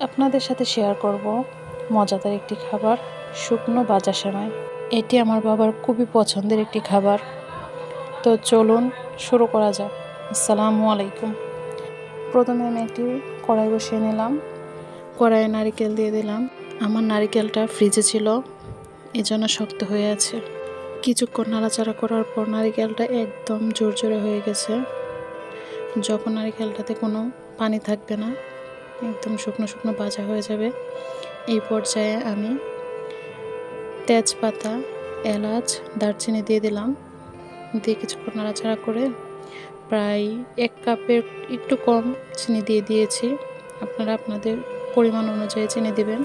আপনাদের সাথে শেয়ার করব মজাদার একটি খাবার, শুকনো বাজা সেমাই। এটি আমার বাবার খুবই পছন্দের একটি খাবার। তো চলুন শুরু করা যাক। আসসালামু আলাইকুম। প্রথমে আমি একটি কড়াই বসিয়ে নিলাম। কড়াইয়ে নারিকেল দিয়ে দিলাম। আমার নারিকেলটা ফ্রিজে ছিল এই জন্য শক্ত হয়ে আছে। কিছুক্ষণ নাড়াচাড়া করার পর নারিকেলটা একদম জোর জোরে হয়ে গেছে। যখন নারিকেলটাতে কোনো পানি থাকবে না একদম শুকনো শুকনো ভাজা হয়ে যাবে। এই পর্যায়ে আমি তেজপাতা, এলাচ, দারচিনি দিয়ে দিলাম। দিয়ে কিছুক্ষণ নাড়াচাড়া করে প্রায় এক কাপের একটু কম চিনি দিয়ে দিয়েছি। আপনারা আপনাদের পরিমাণ অনুযায়ী চিনি দিবেন।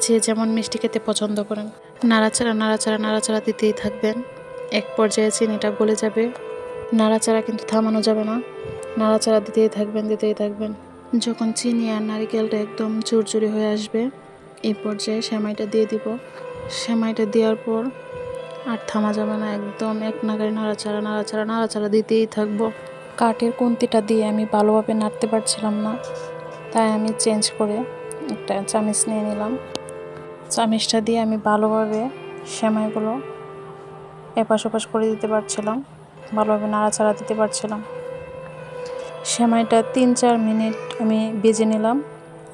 যে যেমন মিষ্টি খেতে পছন্দ করেন। নাড়াচাড়া নাড়াচাড়া নাড়াচাড়া দিতেই থাকবেন। এক পর্যায়ে চিনিটা গলে যাবে। নাড়াচাড়া কিন্তু থামানো যাবে না। নাড়াচাড়া দিতেই থাকবেন দিতেই থাকবেন। যখন চিনি আর নারিকেলটা একদম চুরচুরি হয়ে আসবে এই পর্যায়ে সেমাইটা দিয়ে দিব। সেমাইটা দেওয়ার পর আর থামা যাবে না, একদম এক নাগারে নাড়াচাড়া নাড়াচাড়া নাড়াচাড়া দিতেই থাকব। কাঠের কুন্তিটা দিয়ে আমি ভালোভাবে নাড়তে পারছিলাম না, তাই আমি চেঞ্জ করে একটা চামিচ নিয়ে নিলাম। চামিচটা দিয়ে আমি ভালোভাবে সেমাইগুলো এপাশ ওপাশ করে দিতে পারছিলাম, ভালোভাবে নাড়াচাড়া দিতে পারছিলাম। সেমাইটা তিন চার মিনিট আমি বেজে নিলাম।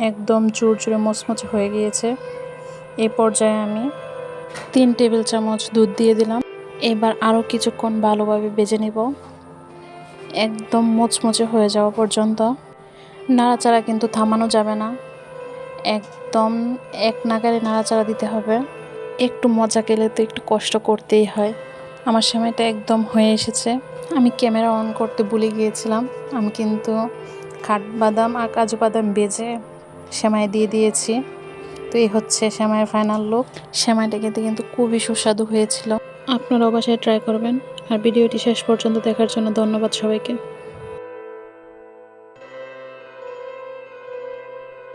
একদম চুরচুরে মচমচে হয়ে গিয়েছে। এ পর্যায়ে আমি তিন টেবিল চামচ দুধ দিয়ে দিলাম। এবার আরও কিছুক্ষণ ভালোভাবে বেজে নিব। একদম মচমচে হয়ে যাওয়া পর্যন্ত। নাড়াচাড়া কিন্তু থামানো যাবে না। একদম এক নাগারে নাড়াচাড়া দিতে হবে। একটু মজা গেলে তো একটু কষ্ট করতেই হয়। আমার সময়টা একদম হয়ে এসেছে। আমি ক্যামেরা অন করতে ভুলে গিয়েছিলাম। আমি কিন্তু কাঠবাদাম আর কাজু বাদাম বেজে সেমাই দিয়ে দিয়েছি। তো এই হচ্ছে সেমাইয়ের ফাইনাল লুক সেমাইটা খেতে কিন্তু খুবই সুস্বাদু হয়েছিল। আপনারা অবশ্যই ট্রাই করবেন। আর ভিডিওটি শেষ পর্যন্ত দেখার জন্য ধন্যবাদ সবাইকে।